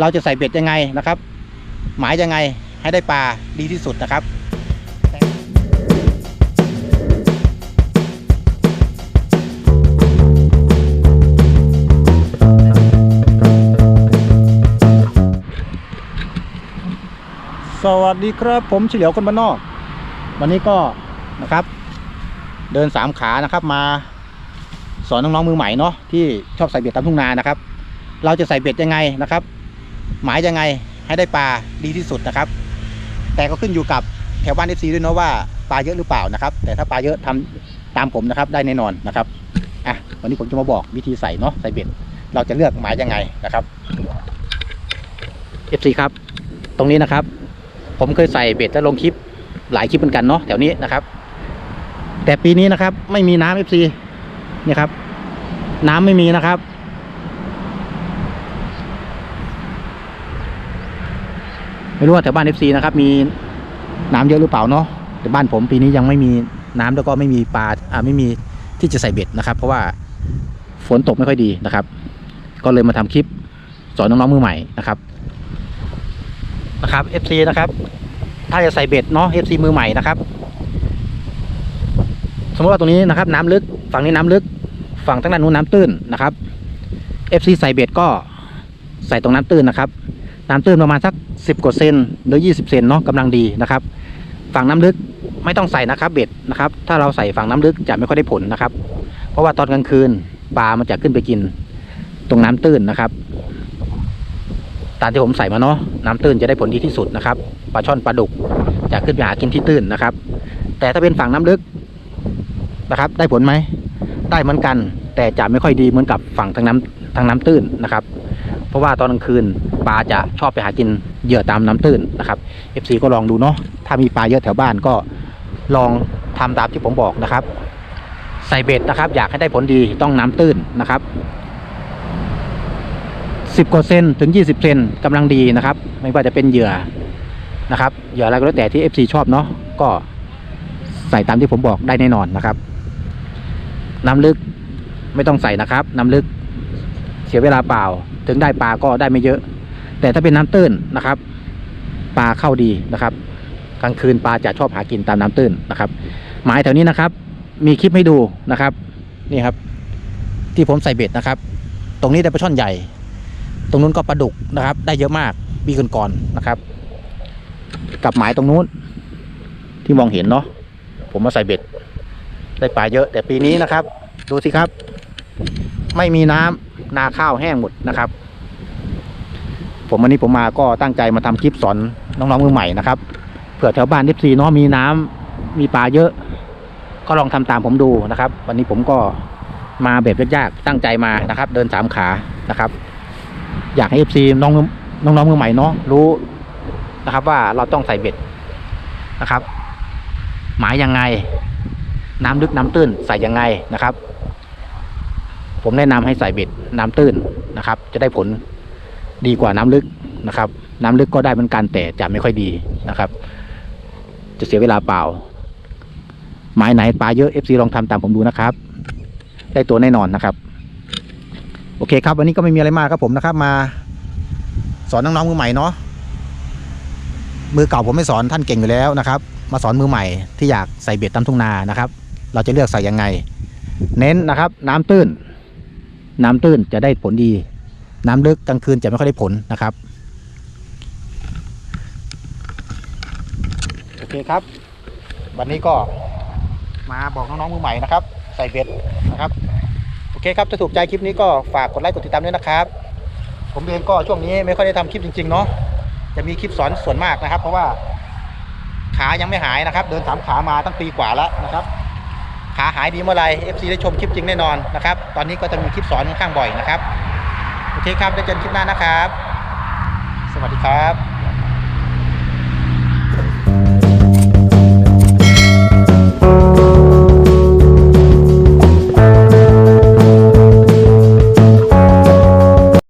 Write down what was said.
เราจะใส่เบ็ดยังไงนะครับ หมายยังไงให้ได้ปลาดีที่สุดนะครับสวัสดีครับผมเฉลียวคนบ้านนอก วันนี้ก็นะครับ เดินสามขานะครับมา สอนน้องๆมือใหม่เนาะที่ชอบใส่เบ็ดตามทุ่งนานะครับ เราจะใส่เบ็ดยังไงนะครับ หมายยังไงให้ได้ปลาดีที่สุดนะครับ แต่ก็ขึ้นอยู่กับแถวบ้านเอฟซีด้วยเนาะว่าปลาเยอะหรือเปล่านะครับ แต่ถ้าปลาเยอะทำตามผมนะครับ ได้แน่นอนนะครับอะวันนี้ผมจะมาบอกวิธีใส่เนาะใส่เบ็ดเราจะเลือกหมายยังไงนะครับเอฟซีครับ ตรงนี้นะครับ ผมเคยใส่เบ็ดและลงคลิปหลายคลิปเหมือนกันเนาะแถวนี้นะครับ แต่ปีนี้นะครับ ไม่มีน้ำเอฟซีนี่ครับ น้ำไม่มีนะครับ ไม่รู้ว่าแถวบ้านเอฟซีนะครับมีน้ำเยอะหรือเปล่าเนาะแต่บ้านผมปีนี้ยังไม่มีน้ำแล้วก็ไม่มีปลาอ่าไม่มีที่จะใส่เบ็ดนะครับ เพราะว่าฝนตกไม่ค่อยดีนะครับ ก็เลยมาทำคลิปสอนน้องๆมือใหม่นะครับนะครับ FC นะครับ ถ้าจะใส่เบ็ดเนาะ FC มือใหม่นะครับ สมมติว่าตรงนี้นะครับ น้ำลึกฝั่งนี้น้ำลึก ฝั่งทางด้านนู้นน้ำตื้นนะครับ FC ใส่เบ็ดก็ใส่ตรงน้ำตื้นนะครับ น้ำตื้นประมาณสักสิบกว่าเซนหรือยี่สิบเซนเนาะกำลังดีนะครับ ฝั่งน้ำลึกไม่ต้องใส่นะครับเบ็ดนะครับ ถ้าเราใส่ฝั่งน้ำลึกจะไม่ค่อยได้ผลนะครับ เพราะว่าตอนกลางคืนปลามันจะขึ้นไปกิน ตรงน้ำตื้นนะครับตามที่ผมใส่มาเนาะน้ำตื้นจะได้ผลดีที่สุดนะครับปลาช่อนปลาดุกจะขึ้นไปหากินที่ตื้นนะครับ แต่ถ้าเป็นฝั่งน้ำลึกนะครับ ได้ผลไหมได้เหมือนกัน แต่จะไม่ค่อยดีเหมือนกับฝั่งทางน้ำทางน้ำตื้นนะครับ เพราะว่าตอนกลางคืนปลาจะชอบไปหากินเหยื่อตามน้ำตื้นนะครับ FC ก็ลองดูเนาะถ้ามีปลาเยอะแถวบ้านก็ลองทำตามที่ผมบอกนะครับ ใส่เบ็ดนะครับ อยากให้ได้ผลดีต้องน้ำตื้นนะครับสิบกว่าเซนถึงยี่สิบเซนกำลังดีนะครับ ไม่ว่าจะเป็นเหยื่อนะครับเหยื่ออะไรก็แล้วแต่ที่ FC ชอบเนาะก็ใส่ตามที่ผมบอกได้แน่นอนนะครับ น้ำลึกไม่ต้องใส่นะครับ น้ำลึกเสียเวลาเปล่า ถึงได้ปลาก็ได้ไม่เยอะ แต่ถ้าเป็นน้ำตื้นนะครับ ปลาเข้าดีนะครับ กลางคืนปลาจะชอบหากินตามน้ำตื้นนะครับ หมายแถวนี้นะครับ มีคลิปให้ดูนะครับ นี่ครับ ที่ผมใส่เบ็ดนะครับ ตรงนี้ได้ปลาช่อนใหญ่ ตรงนู้นก็ปลาดุกนะครับ ได้เยอะมากปีก่อนๆนะครับ กับหมายตรงนู้นที่มองเห็นเนาะผมมาใส่เบ็ด ได้ปลาเยอะ แต่ปีนี้นะครับ ดูสิครับ ไม่มีน้ำ นาข้าวแห้งหมดนะครับ ผมวันนี้ผมมาก็ตั้งใจมาทำคลิปสอนน้องๆมือใหม่นะครับเผื่อแถวบ้านทิพซีเนาะมีน้ำมีปลาเยอะ ก็ลองทำตามผมดูนะครับ วันนี้ผมก็มาแบบยากๆตั้งใจมานะครับ เดินสามขานะครับ อยากให้เอฟซีน้องน้องๆมือใหม่เนาะรู้นะครับ ว่าเราต้องใส่เบ็ดนะครับ หมายยังไง น้ำลึกน้ำตื้นใส่ยังไงนะครับ ผมแนะนำให้ใส่เบ็ดน้ำตื้นนะครับ จะได้ผลดีกว่าน้ำลึกนะครับ น้ำลึกก็ได้เหมือนกันแต่จะไม่ค่อยดีนะครับ จะเสียเวลาเปล่าหมายไหนปลาเยอะ FC ลองทำตามผมดูนะครับ ได้ตัวแน่นอนนะครับ โอเคครับ วันนี้ก็ไม่มีอะไรมากครับผมนะครับ มา สอนน้องๆมือใหม่เนาะมือเก่าผมไม่สอนท่านเก่งอยู่แล้วนะครับ มาสอนมือใหม่ที่อยากใส่เบ็ดตามทุ่งนานะครับ เราจะเลือกใส่ยังไง เน้นนะครับ น้ำตื้น น้ำตื้นจะได้ผลดี น้ำลึกกลางคืนจะไม่ค่อยได้ผลนะครับโอเคครับ วันนี้ก็มาบอกน้องๆมือใหม่นะครับ ใส่เบ็ดนะครับโอเคครับถ้าถูกใจคลิปนี้ก็ฝากกดไลค์กดติดตามด้วยนะครับ ผมเองก็ช่วงนี้ไม่ค่อยได้ทำคลิปจริงๆเนาะจะมีคลิปสอนส่วนมากนะครับ เพราะว่าขายังไม่หายนะครับ เดินสามขามาตั้งปีกว่าแล้วนะครับ ขาหายดีเมื่อไร FC ได้ชมคลิปจริงแน่นอนนะครับ ตอนนี้ก็จะมีคลิปสอนค่อนข้างบ่อยนะครับ โอเคครับ ได้เจอกันคลิปหน้านะครับ สวัสดีครับ